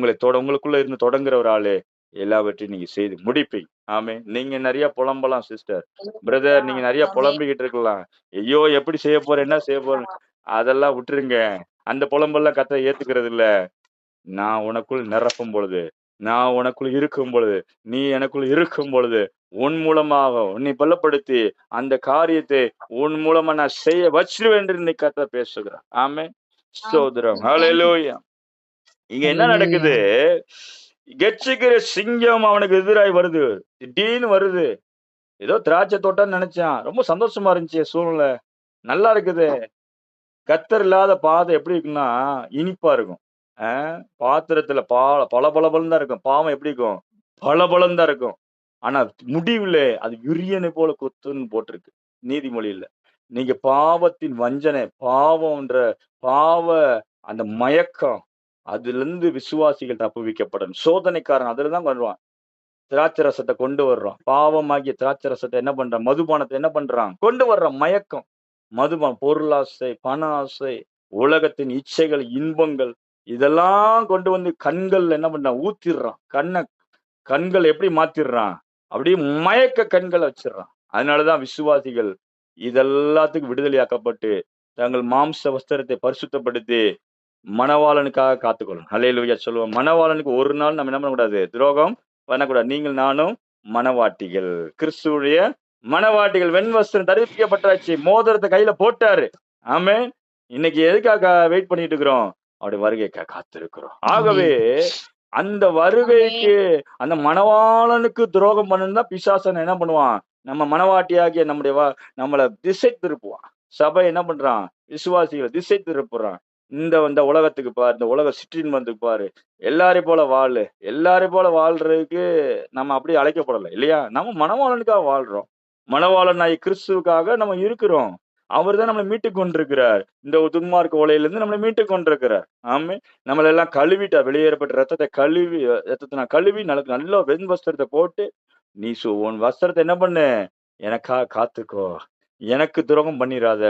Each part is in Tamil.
உங்களை தொட உங்களுக்குள்ள இருந்து தொடங்குற ஒரு ஆளு எல்லாவற்றையும் நீங்க செய்து முடிப்பீங்க. ஆமே நீங்க நிறைய புலம்பலாம் சிஸ்டர். பிரதர் நீங்க நிறைய. புலம்பிக்கிட்டு இருக்கலாம். ஐயோ எப்படி செய்ய போறேன்? என்ன செய்ய போறேன்? அதெல்லாம் விட்டுருங்க. அந்த புலம்பெல்லாம் கத்த ஏத்துக்கிறது இல்ல நான் உனக்குள் நிரப்பும் பொழுது நான் உனக்குள் இருக்கும் பொழுது நீ எனக்குள் இருக்கும் பொழுது உன் மூலமாக உன்னை பலப்படுத்தி அந்த காரியத்தை உன் மூலமா நான் செய்ய வச்சிருவேன் என்று இன்னைக்கு கத்த பேசுகிறான் ஆமே சோதரம் ஹalleluya. இங்க என்ன நடக்குது? கெச்சிக்கிற சிங்கம் அவனுக்கு எதிராய் வருது. திடீர்னு வருது. ஏதோ திராட்சை தோட்டம்னு நினைச்சான். ரொம்ப சந்தோஷமா இருந்துச்சு சூழ்நிலை. நல்லா இருக்குது. கத்தர் இல்லாத பாதை எப்படி இருக்குன்னா இனிப்பா இருக்கும். ஆஹ் பாத்திரத்துல பால பல பலபலம் தான் இருக்கும். பாவம் எப்படி இருக்கும்? பலபலம் தான் இருக்கும். ஆனா முடிவுல அது யுரியனை போல கொத்துன்னு போட்டிருக்கு. நீதிமொழியில. நீங்க பாவத்தின் வஞ்சனை பாவம்ன்ற பாவ அந்த மயக்கம் அதுல இருந்து விசுவாசிகள் தப்புவிக்கப்படும். சோதனைக்காரன் அதில் தான் வருவான். திராட்சை ரசத்தை கொண்டு வர்றான். பாவமாகிய திராட்சை ரசத்தை என்ன பண்றான்? மதுபானத்தை என்ன பண்றான்? கொண்டு வர்றான். மயக்கம். மதுபானம் பொருளாசை பண ஆசை உலகத்தின் இச்சைகள் இன்பங்கள் இதெல்லாம் கொண்டு வந்து கண்கள் என்ன பண்றான்? ஊத்திடுறான். கண்ணை கண்கள் எப்படி மாத்திடுறான்? அப்படியே மயக்க கண்களை வச்சிடுறான். அதனாலதான் விசுவாசிகள் இதெல்லாத்துக்கும் விடுதலையாக்கப்பட்டு தங்கள் மாம்ச வஸ்திரத்தை பரிசுத்தப்படுத்தி மணவாளனுக்காக காத்துக்கொள்ளணும் ஹalleluya சொல்லுவோம். மணவாளனுக்கு ஒரு நாள் நம்ம என்ன பண்ணக்கூடாது? துரோகம் பண்ணக்கூடாது. நீங்கள் நானும் மணவாட்டிகள். கிறிஸ்துடைய மணவாட்டிகள். வெண்வஸ்திரம் தரிப்பிக்கப்பட்டாச்சு. மோதிரத்தை கையில போட்டாரு. ஆமே இன்னைக்கு எதுக்காக வெயிட் பண்ணிட்டு இருக்கிறோம்? அவருடைய வருகைக்காக காத்திருக்கிறோம். ஆகவே அந்த வருகைக்கு அந்த மணவாளனுக்கு துரோகம் பண்ணுன்னா பிசாசன் என்ன பண்ணுவான்? நம்ம மனவாட்டியாகிய நம்முடைய வா- நம்மள திசை திருப்புவான். சபை என்ன பண்றான்? விசுவாசிகளை திசை திருப்புறான். இந்த இந்த உலகத்துக்கு பாரு இந்த உலக சிற்றின் வந்து பாரு. எல்லாரையும் போல வாழு. எல்லாரையும் போல வாழ்றதுக்கு நம்ம அப்படி அழைக்கப்படலை இல்லையா? நம்ம மணவாளனுக்காக வாழ்றோம். மணவாளனாய் கிறிஸ்துவுக்காக நம்ம இருக்கிறோம். அவர் தான் நம்மளை மீட்டு கொண்டிருக்கிறார். இந்த துன்மார்க்க உலையிலிருந்து நம்மளை மீட்டு கொண்டிருக்கிறார். ஆமே நம்மளை எல்லாம் கழுவிட்டா வெளியேறப்பட்ட ரத்தத்தை கழுவி ரத்தத்தை நான் கழுவி நல்ல நல்ல வெண் வஸ்திரத்தை போட்டு நீ சோ உன் வஸ்திரத்தை என்ன பண்ணு? எனக்கா காத்துக்கோ. எனக்கு துரோகம் பண்ணிடாத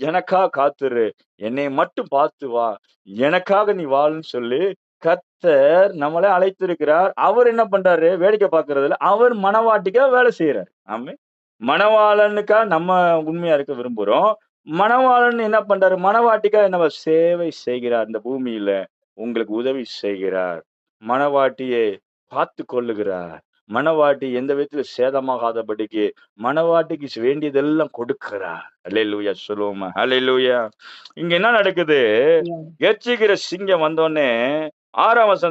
எனக்கா காத்துரு என்னை மட்டும் பார்த்து வா எனக்காக நீ வாழுன்னு சொல்லி கத்தர் நம்மளை அழைத்திருக்கிறார். அவர் என்ன பண்றாரு? வேடிக்கை பார்க்கறதுல அவர் மனவாட்டிக்கா வேலை செய்யறாரு ஆமே மணவாளனுக்கா நம்ம உண்மையா இருக்க விரும்புறோம். மணவாளன் என்ன பண்றாரு? மணவாட்டிக்கா நம்ம சேவை செய்கிறார். இந்த பூமியில உங்களுக்கு உதவி செய்கிறார். மணவாட்டியை பார்த்து கொள்ளுகிறார். மணவாட்டி எந்த விதத்துல சேதமாகாதபடிக்கு மணவாட்டிக்கு வேண்டியதெல்லாம் கொடுக்கிறார். அல்லேலூயா சொல்லுவோமா? அல்லேலூயா இங்க என்ன நடக்குது. எச்சிக்கிற சிங்கம் வந்தோடனே ஆறாம் வசனம்